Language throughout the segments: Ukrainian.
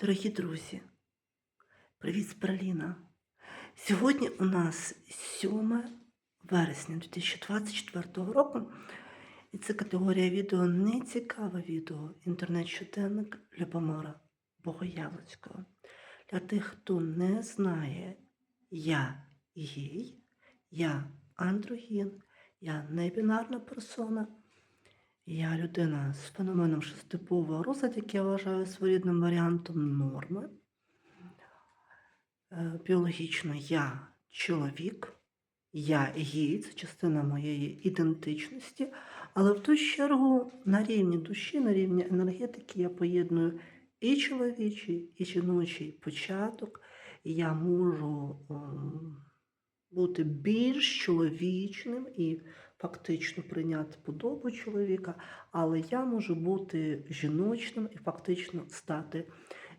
Дорогі друзі, привіт з Берліна. Сьогодні у нас 7 вересня 2024 року, і це категорія відео не цікаве відео, інтернет-щоденник Любомира Богоявленського. Для тих, хто не знає, я гей, я андрогін, я небінарна персона. Я людина з феноменом шестипового розладу, який я вважаю своєрідним варіантом норми. Е, Біологічно я чоловік, я гій, це частина моєї ідентичності, але в ту чергу на рівні душі, на рівні енергетики я поєдную і чоловічий, і жіночий початок, я можу ем, бути більш чоловічним і фактично прийняти подобу чоловіка, але я можу бути жіночним і фактично стати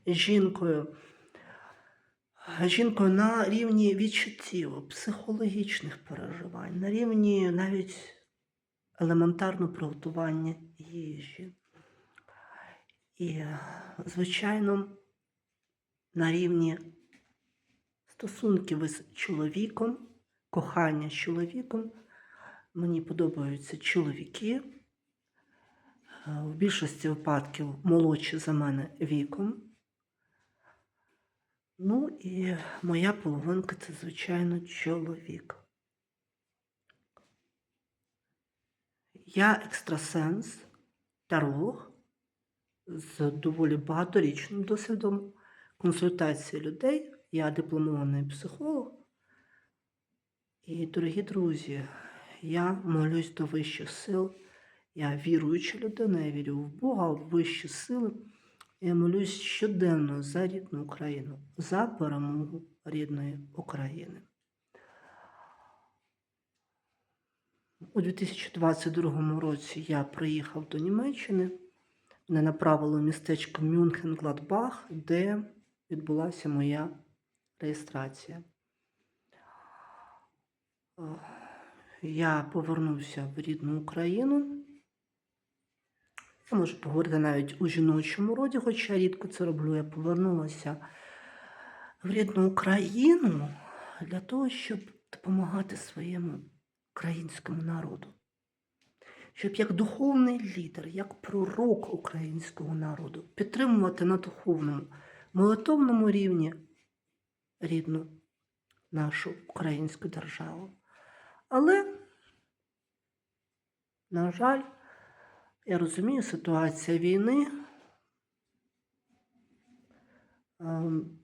жінкою. Жінкою на рівні відчуттів, психологічних переживань, на рівні навіть елементарного приготування їжі. І, звичайно, на рівні стосунків із чоловіком, кохання з чоловіком. Мені подобаються чоловіки, е, в більшості випадків молодші за мене віком. Ну і моя половинка це, звичайно, чоловік. Я екстрасенс, таролог з доволі багаторічним досвідом консультації людей. Я дипломований психолог. І, дорогі друзі, я молюсь до вищих сил. Я віруюча людина, я вірю в Бога, в вищі сили. Я молюсь щоденно за рідну Україну, за перемогу рідної України. У 2022 році я приїхав до Німеччини. Мене направили в містечко Мюнхен-Гладбах, де відбулася моя реєстрація. Я повернувся в рідну Україну. Я можу поговорити навіть у жіночому роді, хоча рідко це роблю. Я повернулася в рідну Україну для того, щоб допомагати своєму українському народу. Щоб як духовний лідер, як пророк українського народу підтримувати на духовному, молитовному рівні рідну нашу українську державу. Але, на жаль, я розумію, ситуація війни ем,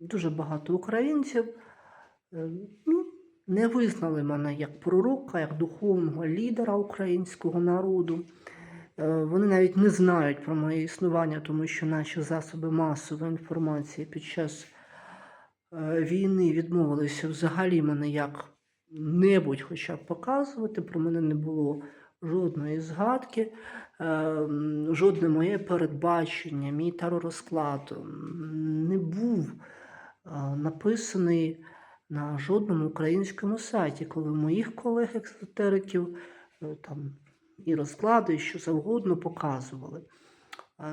дуже багато українців е, ну, не визнали мене як пророка, як духовного лідера українського народу. Е, Вони навіть не знають про моє існування, тому що наші засоби масової інформації під час е, війни відмовилися взагалі мене як небудь хоча б показувати. Про мене не було жодної згадки, е, жодне моє передбачення, мій таророзклад не був е, написаний на жодному українському сайті, коли моїх колег-ексотериків е, там і розклади, і що завгодно показували.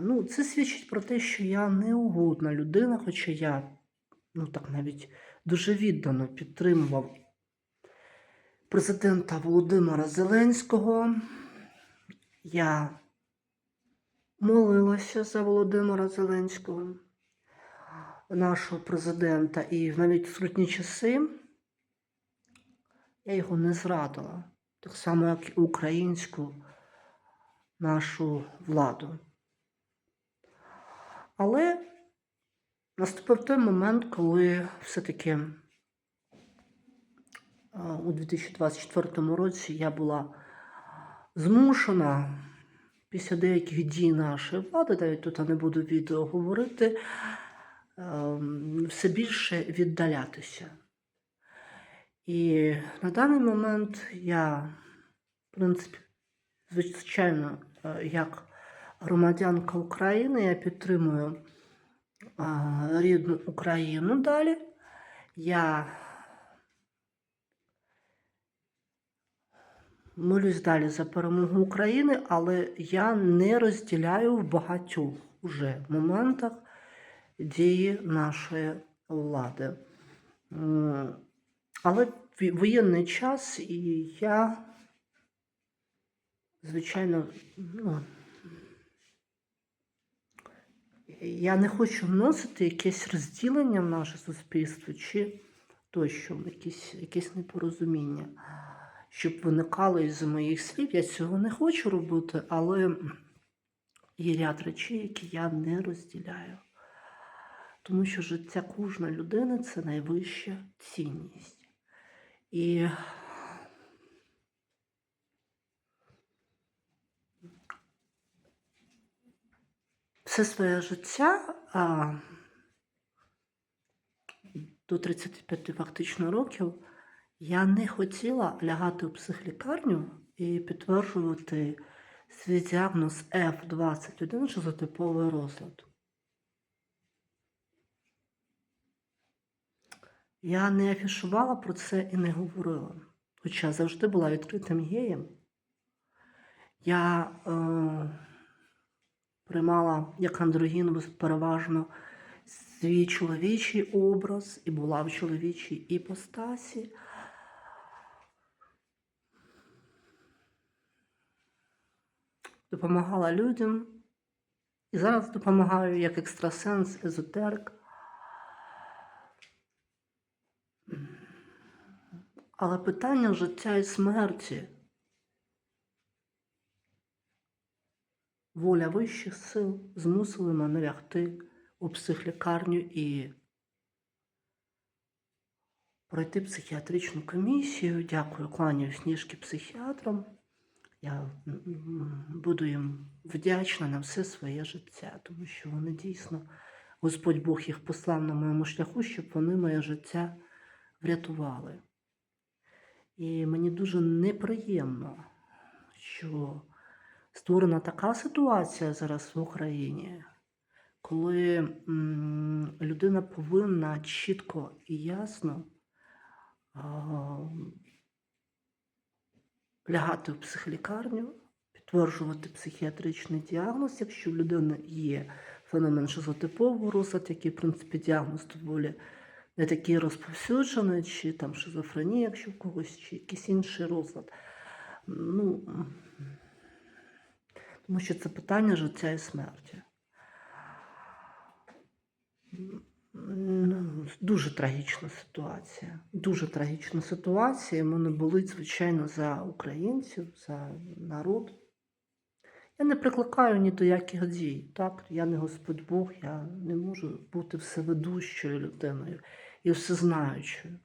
Ну, це свідчить про те, що я неугодна людина, хоча я ну так навіть дуже віддано підтримував президента Володимира Зеленського. Я молилася за Володимира Зеленського, нашого президента, і навіть в трудні часи я його не зрадила, так само, як і українську нашу владу. Але наступив той момент, коли все-таки у 2024 році я була змушена після деяких дій нашої влади, навіть тут я не буду відео говорити, ем, все більше віддалятися. І на даний момент я, в принципі, звичайно, е, як громадянка України, я підтримую рідну Україну далі. Я молюсь далі за перемогу України, але я не розділяю в багатьох уже моментах дії нашої влади. Але воєнний час, і я, звичайно, ну, я не хочу вносити якесь розділення в наше суспільство чи тощо, якісь, якісь непорозуміння, щоб виникало із моїх слів. Я цього не хочу робити, але є ряд речей, які я не розділяю. Тому що життя кожної людини це найвища цінність. І все своє життя а, до 35 фактично років я не хотіла лягати у психлікарню і підтверджувати свій діагноз F21 шизотиповий розлад. Я не афішувала про це і не говорила. Хоча завжди була відкритим геєм. Я е, приймала як андрогін переважно свій чоловічий образ і була в чоловічій іпостасі. Допомагала людям. І зараз допомагаю як екстрасенс, езотерик. Але питання життя і смерті, воля вищих сил змусили мене лягти у психлікарню і пройти психіатричну комісію. Дякую, кланяю сніжки психіатрам. Я буду їм вдячна на все своє життя, тому що вони дійсно, Господь Бог їх послав на моєму шляху, щоб вони моє життя врятували. І мені дуже неприємно, що створена така ситуація зараз в Україні, коли людина повинна чітко і ясно лягати в психлікарню, підтверджувати психіатричний діагноз, якщо в людини є феномен шизотипового розлад, який, в принципі, діагноз доволі не такий розповсюджений, чи там шизофренія, якщо в когось, чи якийсь інший розлад. Ну, тому що це питання життя і смерті. Дуже трагічна ситуація. Дуже трагічна ситуація. Мене болить, звичайно, за українців, за народ. Я не прикликаю ні до яких дій. Так? Я не Господь Бог, я не можу бути всеведущою людиною і всезнаючою.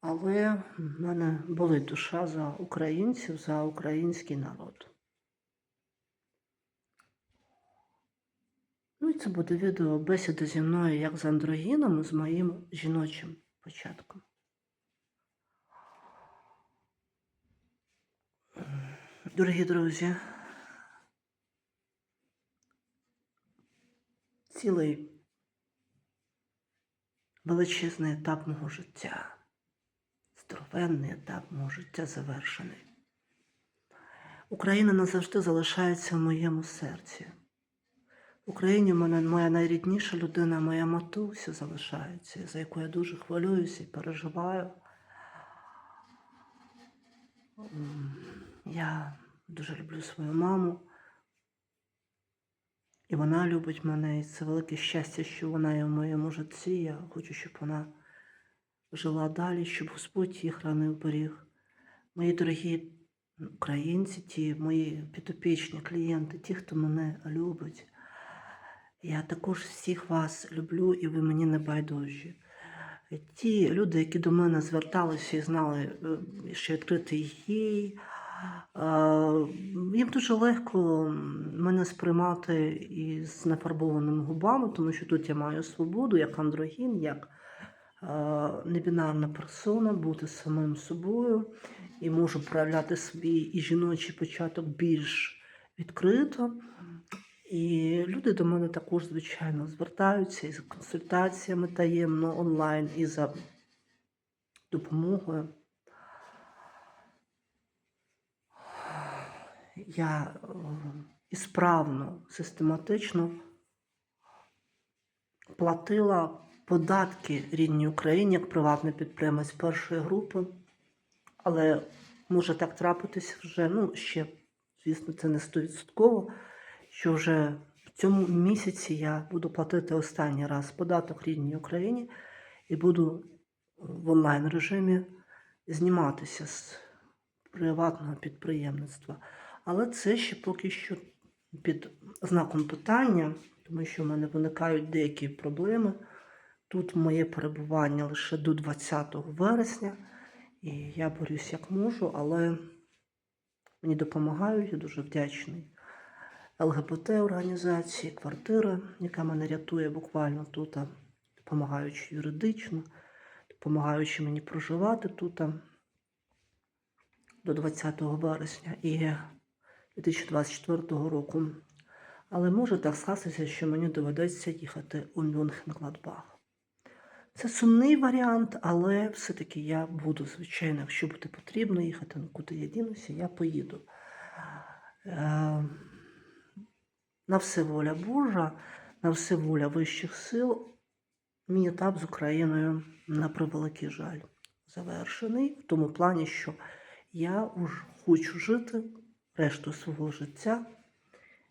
Але в мене болить душа за українців, за український народ. Ну і це буде відео бесіда зі мною як з андрогіном, з моїм жіночим початком. Дорогі друзі, цілий величезний етап мого життя, здоровенний етап мого життя завершений. Україна назавжди залишається в моєму серці. Україні мене моя найрідніша людина, моя матуся залишається, за яку я дуже хвилююся і переживаю. Я дуже люблю свою маму. І вона любить мене, і це велике щастя, що вона є в моєму житті. Я хочу, щоб вона жила далі, щоб Господь її хранив беріг. Мої дорогі українці, ті мої підопічні клієнти, ті, хто мене любить. Я також всіх вас люблю, і ви мені не байдужі. Ті люди, які до мене зверталися і знали, е, що відкритий їй, їм дуже легко мене сприймати із нафарбованими губами, тому що тут я маю свободу як андрогін, як е, небінарна персона, бути самим собою і можу проявляти свій і жіночий початок більш відкрито. І люди до мене також, звичайно, звертаються із консультаціями таємно онлайн і за допомогою. я е, і справно, систематично платила податки рідній Україні як приватний підприємець першої групи. Але може так трапитися вже, ну, ще, звісно, це не стовідсотково, що вже в цьому місяці я буду платити останній раз податок рідній Україні і буду в онлайн режимі зніматися з приватного підприємництва. Але це ще поки що під знаком питання, тому що в мене виникають деякі проблеми. Тут моє перебування лише до 20 вересня, і я борюсь як можу, але мені допомагають, я дуже вдячний. ЛГБТ організації, квартира, яка мене рятує буквально тут, допомагаючи юридично, допомагаючи мені проживати тут до 20 вересня і 2024 року. Але може так статися, що мені доведеться їхати у Мюнхен-Гладбах. Це сумний варіант, але все-таки я буду, звичайно, якщо буде потрібно їхати, ну куди я дінуся, я поїду. На все воля Божа, на все воля вищих сил. Мій етап з Україною на превеликий жаль завершений в тому плані, що я уж хочу жити решту свого життя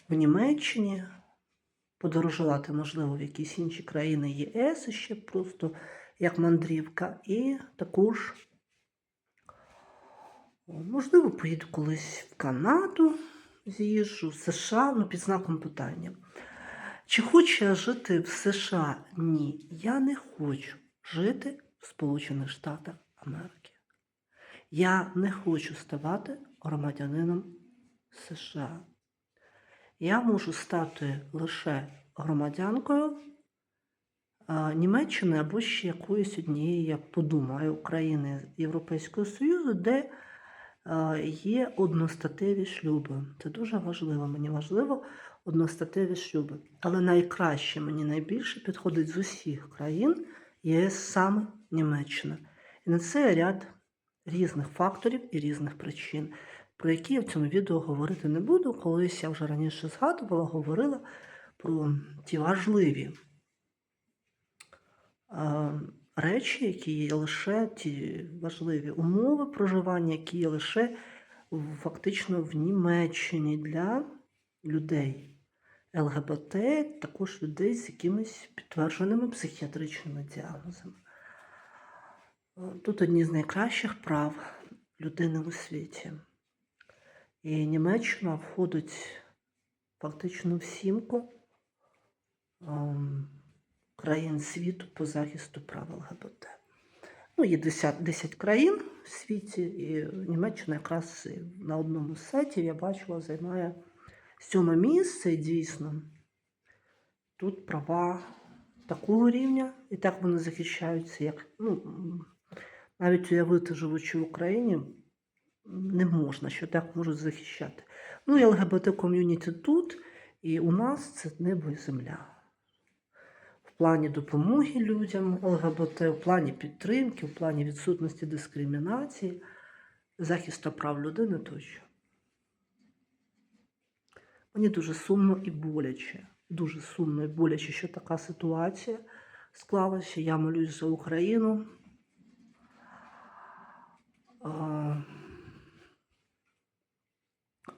в Німеччині, подорожувати, можливо, в якісь інші країни ЄС ще просто як мандрівка, і також, можливо, поїду колись в Канаду, з'їжджу США, ну під знаком питання. Чи хочу я жити в США? Ні, я не хочу жити в Сполучених Штатах Америки. Я не хочу ставати громадянином США. Я можу стати лише громадянкою Німеччини або ще якоїсь однієї, я подумаю, України Європейського Союзу, де є одностатеві шлюби. Це дуже важливо. Мені важливо одностатеві шлюби. Але найкраще мені найбільше підходить з усіх країн ЄС саме Німеччина. І на це ряд різних факторів і різних причин, про які я в цьому відео говорити не буду. Колись я вже раніше згадувала, говорила про ті важливі е, речі, які є лише ті важливі умови проживання, які є лише фактично в Німеччині для людей. ЛГБТ, також людей з якимись підтвердженими психіатричними діагнозами. Тут одні з найкращих прав людини у світі. І Німеччина входить фактично в сімку ем, країн світу по захисту прав ЛГБТ. Ну, є 10, 10 країн в світі, і Німеччина якраз на одному з сайтів я бачила, займає сьоме місце, і дійсно. Тут права такого рівня, і так вони захищаються, як ну, навіть уявити, живучи в Україні, не можна, що так можуть захищати. Ну і ЛГБТ ком'юніті тут, і у нас це небо і земля. Плані допомоги людям ЛГБТ, в плані підтримки, в плані відсутності дискримінації, захисту прав людини тощо. Мені дуже сумно і боляче. Дуже сумно і боляче, що така ситуація склалася. Я молюсь за Україну.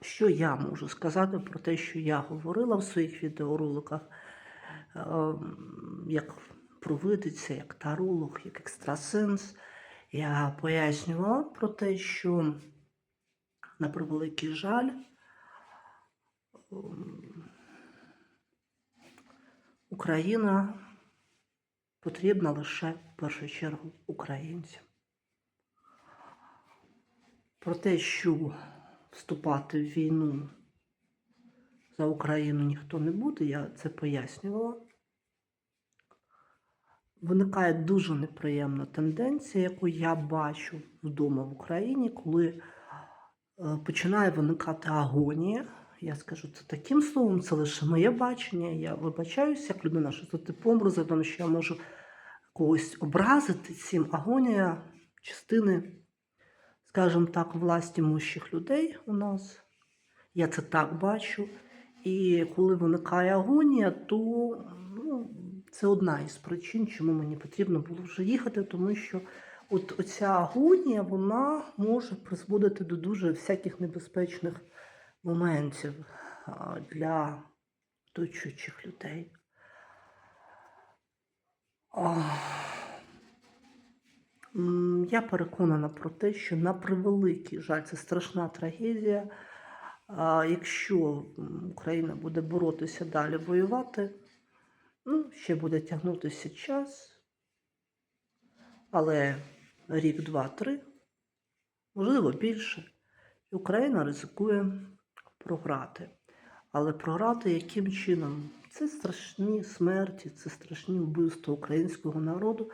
Що я можу сказати про те, що я говорила в своїх відеороликах, як провидиця, як таролог, як екстрасенс. Я пояснювала про те, що на превеликий жаль. ем, Україна потрібна лише в першу чергу українцям. Про те, що вступати в війну за Україну ніхто не буде, я це пояснювала. Виникає дуже неприємна тенденція, яку я бачу вдома в Україні, коли е, починає виникати агонія. Я скажу це таким словом, це лише моє бачення. Я вибачаюся, як людина, що це типом розвитом, що я можу когось образити цим. Агонія частини, скажімо так, власті мущих людей у нас, Я це так бачу. І коли виникає агонія, то ну, це одна із причин, чому мені потрібно було вже їхати, тому що от оця агонія вона може призводити до дуже всяких небезпечних моментів для оточуючих людей. Я переконана про те, що на превеликий жаль, це страшна трагедія. А якщо Україна буде боротися далі воювати, ну, ще буде тягнутися час, але рік, два, три, можливо, більше, Україна ризикує програти. Але програти яким чином? Це страшні смерті, це страшні вбивства українського народу.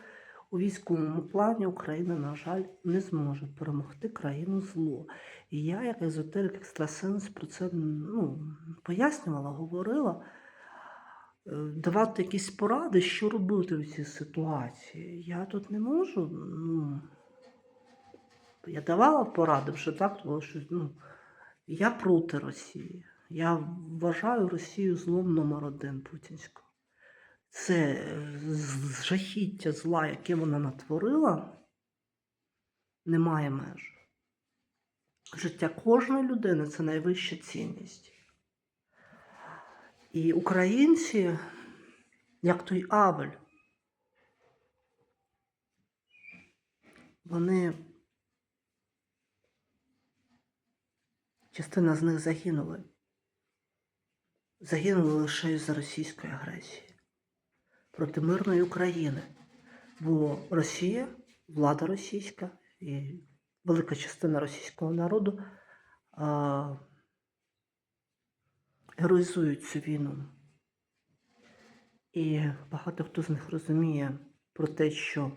У військовому плані Україна, на жаль, не зможе перемогти країну зло. І я, як езотерик екстрасенс, про це ну, пояснювала, говорила, е, давати якісь поради, що робити в цій ситуації. Я тут не можу. Ну, я давала поради вже так, тому що ну, я проти Росії. Я вважаю Росію злом номер один путінського. Це жахіття зла, яке вона натворила, немає меж. Життя кожної людини це найвища цінність. І українці, як той Авель, вони частина з них загинули. Загинули лише із-за російської агресії проти мирної України. Бо Росія, влада російська і велика частина російського народу а, героїзують цю війну. І багато хто з них розуміє про те, що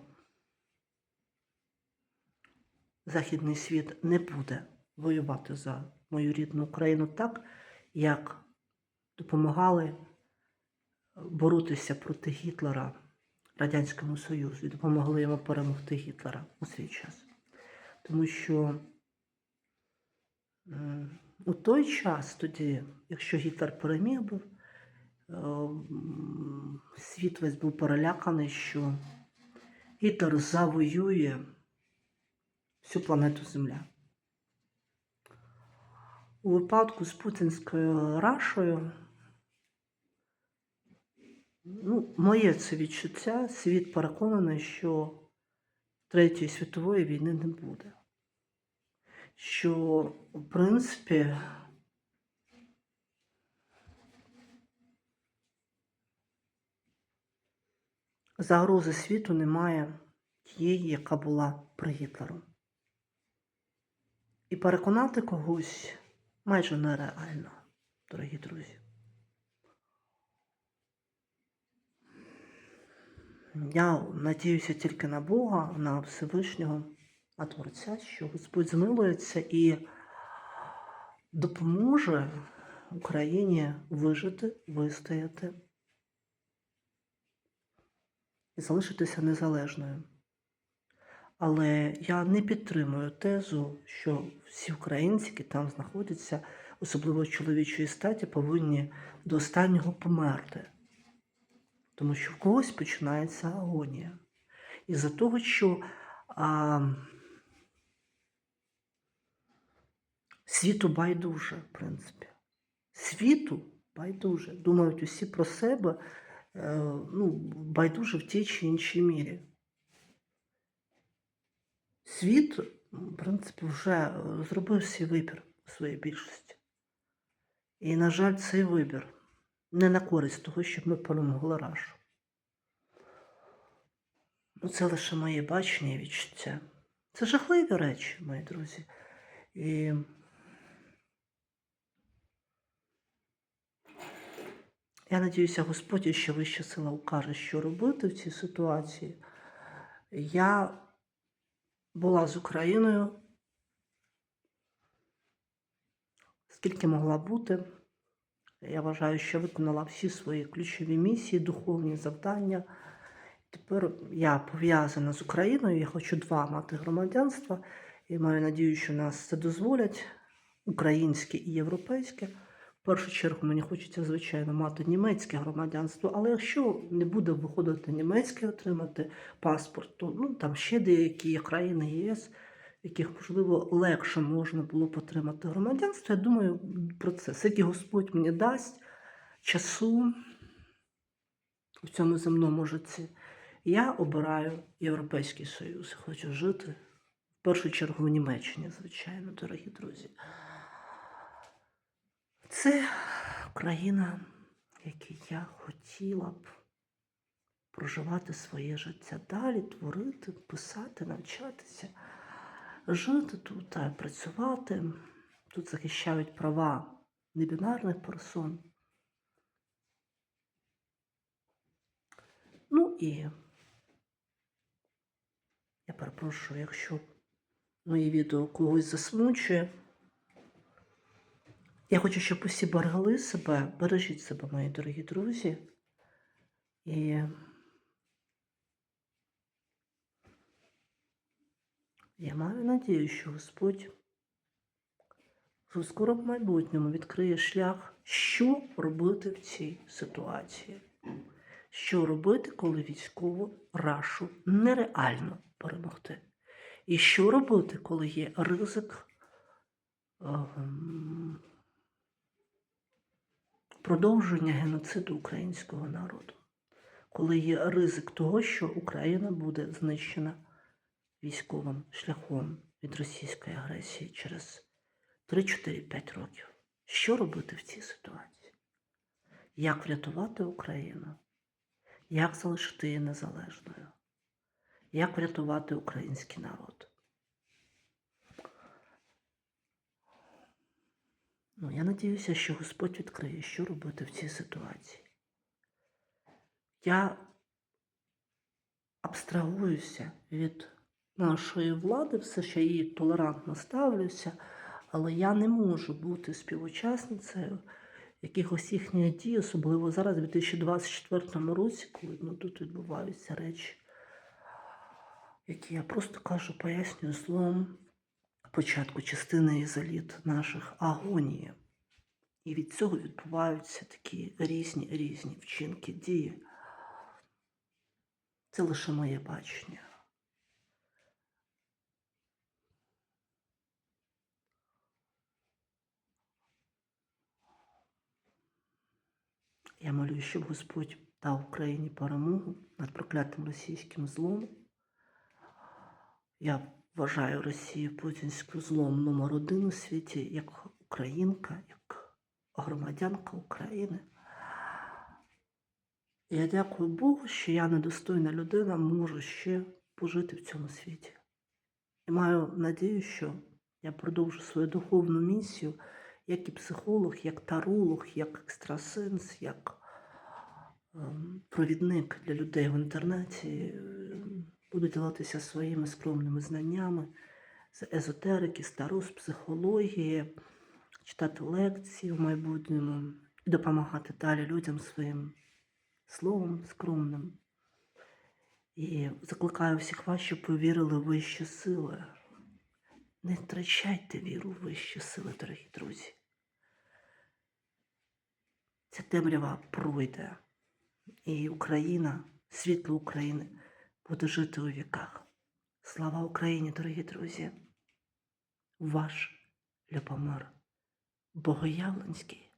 Західний світ не буде воювати за мою рідну Україну так, як допомагали боротися проти Гітлера Радянському Союзу і допомогли йому перемогти Гітлера у свій час. Тому що у той час тоді, якщо Гітлер переміг би, е, світ весь був переляканий, що Гітлер завоює всю планету Земля. У випадку з путінською Рашою, ну, моє це відчуття, світ переконаний, що Третьої світової війни не буде. Що, в принципі, загрози світу немає тієї, яка була при Гітлеру. І переконати когось майже нереально, дорогі друзі. Я надіюся тільки на Бога, на Всевишнього, на Творця, що Господь змилується і допоможе Україні вижити, вистояти і залишитися незалежною. Але я не підтримую тезу, що всі українці, які там знаходяться, особливо чоловічої статі, повинні до останнього померти. Тому що в когось починається агонія. Із-за того, що а, світу байдуже, в принципі. Світу байдуже. Думають усі про себе, е, ну, байдуже в тій чи іншій мірі. Світ, в принципі, вже е, зробив свій вибір у своїй більшості. І, на жаль, цей вибір не на користь того, щоб ми перемогли рашу. Ну, це лише моє бачення і відчуття. Це жахливі речі, мої друзі. І я надіюся, Господь, що вища сила укаже, що робити в цій ситуації. Я була з Україною, скільки могла бути. Я вважаю, що виконала всі свої ключові місії, духовні завдання. Тепер я пов'язана з Україною, я хочу два мати громадянства і маю надію, що нас це дозволять українське і європейське. В першу чергу мені хочеться, звичайно, мати німецьке громадянство, але якщо не буде виходити німецьке отримати паспорт, то ну, там ще деякі країни ЄС, яких, можливо, легше можна було б отримати громадянство. Я думаю про це. Скільки Господь мені дасть часу в цьому земному житті. Я обираю Європейський Союз. Хочу жити в першу чергу в Німеччині, звичайно, дорогі друзі. Це країна, в якій я хотіла б проживати своє життя далі, творити, писати, навчатися, жити тут, працювати. Тут захищають права небінарних персон. Ну і я перепрошую, якщо моє відео когось засмучує. Я хочу, щоб усі берегли себе, бережіть себе, мої дорогі друзі. І я маю надію, що Господь в скорому майбутньому відкриє шлях, що робити в цій ситуації. Що робити, коли військову рашу нереально перемогти? І що робити, коли є ризик ем, продовження геноциду українського народу? Коли є ризик того, що Україна буде знищена військовим шляхом від російської агресії через 3-4-5 років? Що робити в цій ситуації? Як врятувати Україну? Як залишити її незалежною? Як врятувати український народ? Ну, я надіюся, що Господь відкриє, що робити в цій ситуації. Я абстрагуюся від нашої влади, все ще її толерантно ставлюся, але я не можу бути співучасницею якихось їхніх дій, особливо зараз, у 2024 році, коли ну, тут відбуваються речі, які я просто кажу, пояснюю злом початку частини ізоліт наших агонії. І від цього відбуваються такі різні різні вчинки дії. Це лише моє бачення. Я молюсь, щоб Господь дав Україні перемогу над проклятим російським злом. Я вважаю Росію путінську злом номер один у світі як українка, як громадянка України. Я дякую Богу, що я недостойна людина можу ще пожити в цьому світі. І маю надію, що я продовжу свою духовну місію як і психолог, як таролог, як екстрасенс, як ем, провідник для людей в інтернеті. Ем, Буду ділитися своїми скромними знаннями з езотерики, стару, з психології, читати лекції в майбутньому і допомагати далі людям своїм словом скромним. І закликаю всіх вас, щоб ви вірили в вищі сили. Не втрачайте віру в вищі сили, дорогі друзі. Ця темрява пройде, і Україна, світло України буде жити у віках. Слава Україні, дорогі друзі! Ваш Любомир Богоявленський.